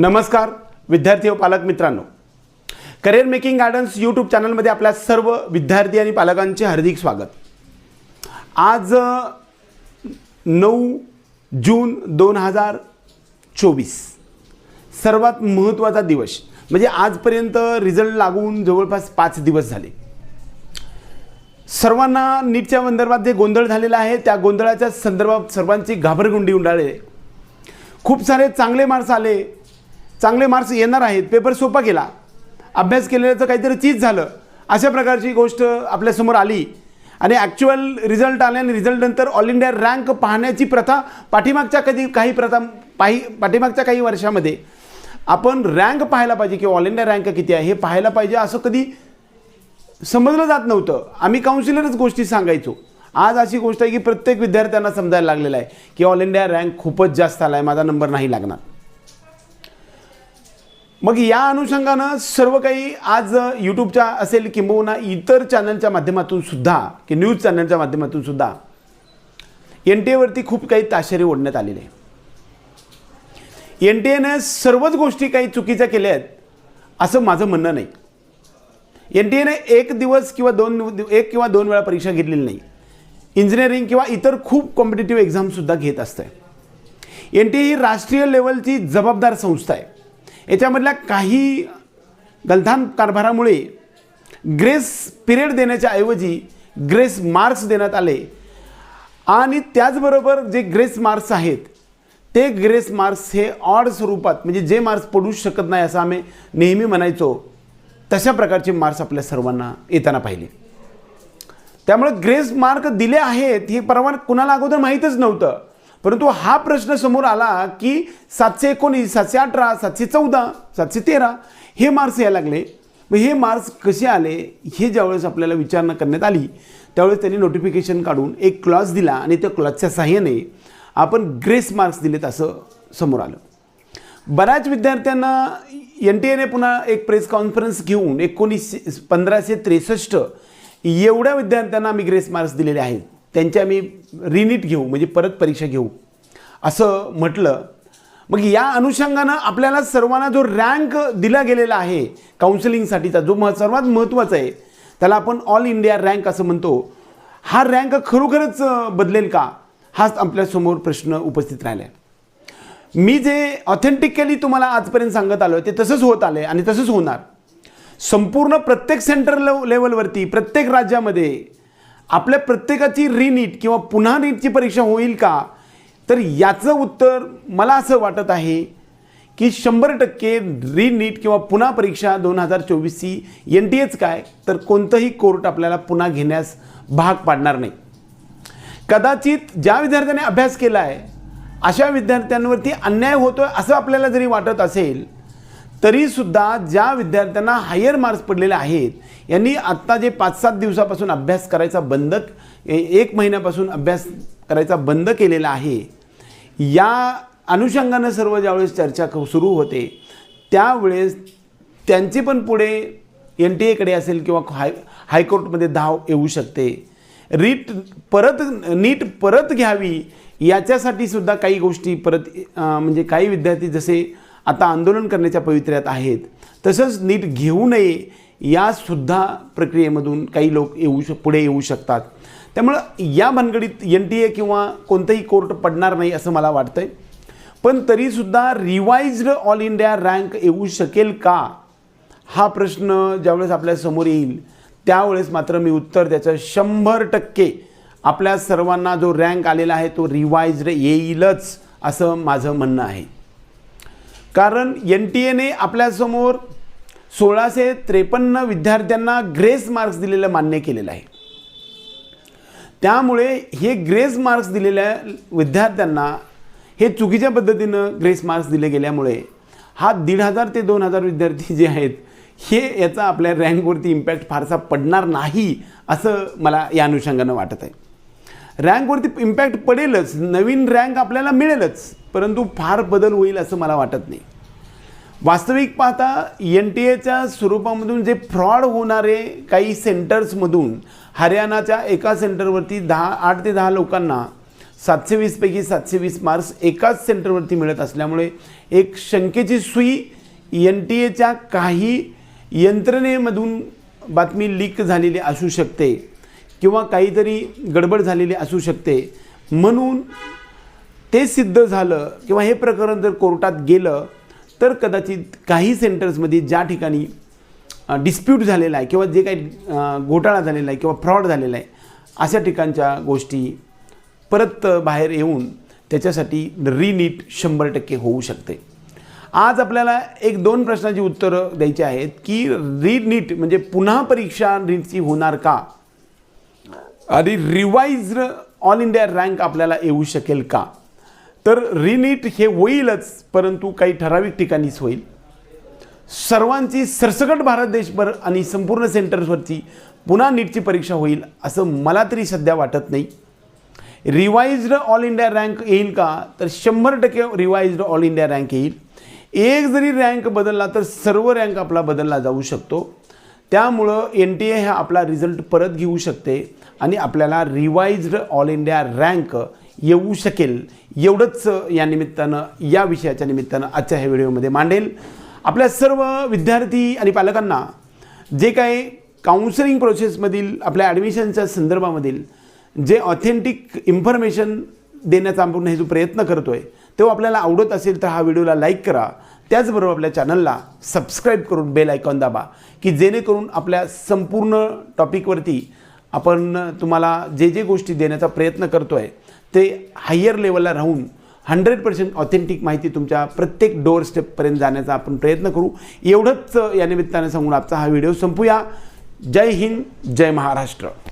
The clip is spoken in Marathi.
नमस्कार विद्यार्थी व पालक मित्रांनो. करिअर मेकिंग गार्डन्स यूट्यूब चॅनलमध्ये आपल्या सर्व विद्यार्थी आणि पालकांचे हार्दिक स्वागत. आज नऊ जून दोन हजार चोवीस. सर्वात महत्त्वाचा दिवस म्हणजे आजपर्यंत रिझल्ट लागून जवळपास पाच दिवस झाले. सर्वांना नीटच्या संदर्भात जे गोंधळ झालेला आहे त्या गोंधळाच्या संदर्भात सर्वांची घाबरगुंडी उडाले. खूप सारे चांगले मार्क्स आले. चांगले मार्क्स येणार आहेत. पेपर सोपा केला. अभ्यास केलेल्याचं काहीतरी चीज झालं. अशा प्रकारची गोष्ट आपल्यासमोर आली. आणि ॲक्च्युअल रिझल्ट आले आणि रिझल्टनंतर ऑल इंडिया रँक पाहण्याची प्रथा पाठीमागच्या कधी काही प्रथा पाही पाठीमागच्या काही वर्षामध्ये आपण रँक पाहायला पाहिजे किंवा ऑल इंडिया रँक किती आहे हे पाहायला पाहिजे असं कधी समजलं जात नव्हतं. आम्ही काउन्सिलरच गोष्टी सांगायचो. आज अशी गोष्ट आहे की प्रत्येक विद्यार्थ्यांना समजायला लागलेलं आहे की ऑल इंडिया रँक खूपच जास्त आला आहे माझा नंबर नाही लागणार. मग या अनुषंगानं सर्व काही आज यूट्यूबच्या असेल किंबहुना इतर चॅनलच्या माध्यमातून सुद्धा की न्यूज चॅनलच्या माध्यमातून सुद्धा एन टी एवरती खूप काही ताशेरे ओढण्यात आलेले एन टी एनं सर्वच गोष्टी काही चुकीच्या केल्या आहेत असं माझं म्हणणं नाही. एन टी एने एक दिवस किंवा दोन एक किंवा दोन वेळा परीक्षा घेतलेली नाही. इंजिनिअरिंग किंवा इतर खूप कॉम्पिटेटिव्ह एक्झामसुद्धा घेत असतं एन टी ए ही राष्ट्रीय लेवलची जबाबदार संस्था आहे. याच्यामधल्या काही गलथान कारभारामुळे ग्रेस पिरियड देण्याच्या ऐवजी ग्रेस मार्क्स देण्यात आले. आणि त्याचबरोबर जे ग्रेस मार्क्स आहेत ते ग्रेस मार्क्स हे ऑड स्वरूपात म्हणजे जे मार्क्स पडूच शकत नाही असं आम्ही नेहमी म्हणायचो तशा प्रकारचे मार्क्स आपल्या सर्वांना येताना पाहिले. त्यामुळे ग्रेस मार्क दिले आहेत हे परवा कुणाला अगोदर माहीतच नव्हतं. परंतु हा प्रश्न समोर आला की सातशे एकोणीस सातशे अठरा सातशे चौदा सातशे तेरा हे मार्क्स यायला लागले. मग हे मार्क्स कसे आले हे ज्यावेळेस आपल्याला विचारणा करण्यात आली त्यावेळेस त्यांनी नोटिफिकेशन काढून एक क्लॉज दिला आणि त्या क्लॉजच्या साह्याने आपण ग्रेस मार्क्स दिलेत असं समोर आलं. बऱ्याच विद्यार्थ्यांना एन टी एने पुन्हा एक प्रेस कॉन्फरन्स घेऊन एकोणीसशे पंधराशे त्रेसष्ट एवढ्या विद्यार्थ्यांना आम्ही ग्रेस मार्क्स दिलेले आहेत. त्यांचे आम्ही रिनीट घेऊ म्हणजे परत परीक्षा घेऊ. असं म्हटलं. मग या अनुषंगानं आपल्याला सर्वांना जो रँक दिला गेलेला आहे काउन्सिलिंगसाठीचा जो मह सर्वात महत्त्वाचा आहे त्याला आपण ऑल इंडिया रँक असं म्हणतो. हा रँक खरोखरच बदलेल का? हाच आपल्यासमोर प्रश्न उपस्थित राहिला आहे मी जे ऑथेंटिकली तुम्हाला आजपर्यंत सांगत आलो ते तसंच होत आलं आहे आणि तसंच होणार. संपूर्ण प्रत्येक सेंटर लेव लेवलवरती प्रत्येक राज्यामध्ये आपल्या प्रत्येकाची रिनीट किंवा पुन्हा नीटची परीक्षा होईल का? तर याचं उत्तर मला असं वाटत आहे की शंभर टक्के रिनीट किंवा पुन्हा परीक्षा दोन हजार चोवीसची एन टी एच काय? तर कोणतंही कोर्ट आपल्याला पुन्हा घेण्यास भाग पाडणार नाही. कदाचित ज्या विद्यार्थ्याने अभ्यास केला आहे अशा विद्यार्थ्यांवरती अन्याय होतोय असं आपल्याला जरी वाटत असेल तरीसुद्धा ज्या विद्यार्थ्यांना हायर मार्क्स पडलेले आहेत यांनी आत्ता जे पाच सात दिवसापासून अभ्यास करायचा बंद एक महिन्यापासून अभ्यास करायचा बंद केलेला आहे या अनुषंगानं सर्व ज्यावेळेस चर्चा क- सुरू होते त्यावेळेस त्यांचे पण पुढे एन टी एकडे असेल किंवा हाय हायकोर्टमध्ये धाव येऊ शकते. रीट परत नीट परत घ्यावी याच्यासाठी सुद्धा काही गोष्टी परत म्हणजे काही विद्यार्थी जसे आता आंदोलन करण्याच्या पवित्र्यात आहेत. तसंच नीट घेऊ नये यासुद्धा प्रक्रियेमधून काही लोक येऊ शक पुढे येऊ शकतात. त्यामुळं या भानगडीत एन टी ए किंवा कोणतंही कोर्ट पडणार नाही असं मला वाटतं आहे पण तरीसुद्धा रिवाइज्ड ऑल इंडिया रँक येऊ शकेल का? हा प्रश्न ज्यावेळेस आपल्यासमोर येईल त्यावेळेस मात्र मी उत्तर त्याचं शंभर टक्के. आपल्या सर्वांना जो रँक आलेला आहे तो रिवाइज्ड येईलच असं माझं म्हणणं आहे. कारण एन टी एने आपल्यासमोर सोळाशे त्रेपन्न विद्यार्थ्यांना ग्रेस मार्क्स दिलेलं मान्य केलेलं आहे. त्यामुळे हे ग्रेस मार्क्स दिलेल्या विद्यार्थ्यांना हे चुकीच्या पद्धतीनं ग्रेस मार्क्स दिले गेल्यामुळे हा दीड हजार ते दोन हजार विद्यार्थी जे आहेत हे याचा आपल्या रँकवरती इम्पॅक्ट फारसा पडणार नाही असं मला या अनुषंगानं वाटत आहे रँकवरती इम्पॅक्ट पडेलच. नवीन रँक आपल्याला मिळेलच. परंतु फार बदल होईल असं मला वाटत नाही. वास्तविक पाहता एन टी एच्या स्वरूपामधून जे फ्रॉड होणारे काही सेंटर्समधून हरियाणाच्या एका सेंटरवरती दहा आठ ते दहा लोकांना सातशे वीसपैकी सातशे वीस मार्क्स एकाच सेंटरवरती मिळत असल्यामुळे एक शंकेची सुई एन टी एच्या काही यंत्रणेमधून बातमी लीक झालेली असू शकते. किंवा काहीतरी गडबड झालेली असू शकते. म्हणून ते सिद्ध झालं किंवा हे प्रकरण जर कोर्टात गेलं तर कदाचित काही सेंटर्समध्ये ज्या ठिकाणी डिस्प्यूट झालेला आहे किंवा जे काही घोटाळा झालेला आहे किंवा फ्रॉड झालेला आहे अशा ठिकाणच्या गोष्टी परत बाहेर येऊन त्याच्यासाठी रिनीट शंभर टक्के होऊ शकते. आज आपल्याला एक दोन प्रश्नाची उत्तरं द्यायची आहेत की रीनीट म्हणजे पुन्हा परीक्षा नीटची होणार का? आणि रिवाईज्ड ऑल इंडिया रँक आपल्याला येऊ शकेल का? तर रिनीट हे होईलच परंतु काही ठराविक ठिकाणीच होईल. सर्वांची सरसकट भारत देशभर आणि संपूर्ण सेंटर्सवरची पुन्हा नीटची परीक्षा होईल असं मला तरी सध्या वाटत नाही. रिवाइज्ड ऑल इंडिया रँक येईल का? तर शंभर टक्के रिवाइज्ड ऑल इंडिया रँक येईल. एक जरी रँक बदलला तर सर्व रँक आपला बदलला जाऊ शकतो. त्यामुळं एन टी ए हा आपला रिझल्ट परत घेऊ शकते आणि आपल्याला रिवाइज्ड ऑल इंडिया रँक येऊ शकेल. एवढंच या निमित्तानं या विषयाच्या निमित्तानं आजच्या ह्या व्हिडिओमध्ये मांडेल. आपल्या सर्व विद्यार्थी आणि पालकांना जे काही काउन्सिलिंग प्रोसेसमधील आपल्या ॲडमिशनच्या संदर्भामधील जे ऑथेंटिक इन्फॉर्मेशन देण्याचा आपण हे जो प्रयत्न करतो आहे तो आपल्याला आवडत असेल तर हा व्हिडिओला लाईक करा. त्याचबरोबर आपल्या चॅनलला सबस्क्राईब करून बेल आयकॉन दाबा की जेणेकरून आपल्या संपूर्ण टॉपिकवरती आपण तुम्हाला जे जे गोष्टी देण्याचा प्रयत्न करतो आहे ते हायर लेवलला राहून हंड्रेड पर्सेंट ऑथेंटिक माहिती तुमच्या प्रत्येक डोअर स्टेपपर्यंत जाण्याचा आपण प्रयत्न करू. एवढंच या निमित्तानं सांगून आजचा हा व्हिडिओ संपूया. जय हिंद जय महाराष्ट्र.